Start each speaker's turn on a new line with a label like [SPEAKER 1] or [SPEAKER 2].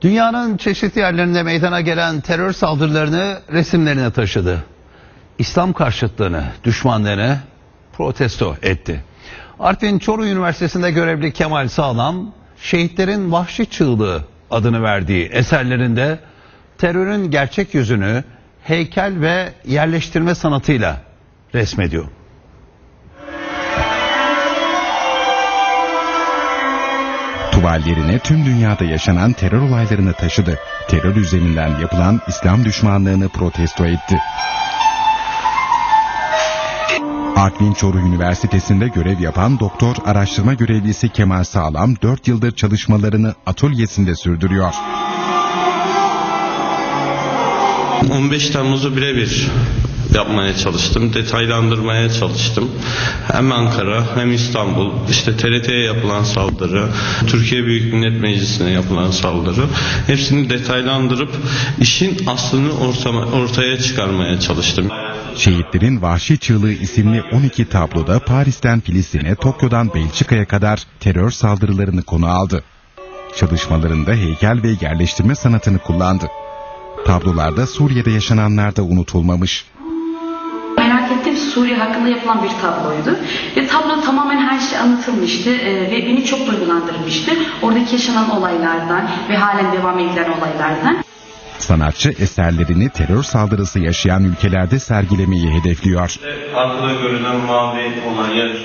[SPEAKER 1] Dünyanın çeşitli yerlerinde meydana gelen terör saldırılarını resimlerine taşıdı. İslam karşıtlığını, düşmanlığını protesto etti. Artvin Çoruh Üniversitesi'nde görevli Kemal Sağlam, şehitlerin vahşi çığlığı adını verdiği eserlerinde terörün gerçek yüzünü heykel ve yerleştirme sanatıyla resmediyor.
[SPEAKER 2] Tuvallerine tüm dünyada yaşanan terör olaylarını taşıdı. Terör üzerinden yapılan İslam düşmanlığını protesto etti. Artvin Çoruh Üniversitesi'nde görev yapan doktor araştırma görevlisi Kemal Sağlam 4 yıldır çalışmalarını atölyesinde sürdürüyor.
[SPEAKER 3] 15 Temmuz'u birebir yapmaya çalıştım, detaylandırmaya çalıştım. Hem Ankara hem İstanbul, işte TRT'ye yapılan saldırı, Türkiye Büyük Millet Meclisi'ne yapılan saldırı hepsini detaylandırıp işin aslını ortama, ortaya çıkarmaya çalıştım.
[SPEAKER 2] Şehitlerin Vahşi Çığlığı isimli 12 tabloda Paris'ten Filistin'e, Tokyo'dan Belçika'ya kadar terör saldırılarını konu aldı. Çalışmalarında heykel ve yerleştirme sanatını kullandı. Tablolarda Suriye'de yaşananlar da unutulmamış.
[SPEAKER 4] Merak ettiğim Suriye hakkında yapılan bir tabloydu. Ve tabloda tamamen her şey anlatılmıştı e, ve beni çok duygulandırmıştı. Oradaki yaşanan olaylardan ve halen devam edilen olaylardan.
[SPEAKER 2] Sanatçı eserlerini terör saldırısı yaşayan ülkelerde sergilemeyi hedefliyor.
[SPEAKER 3] Arkada görülen mavi olan yer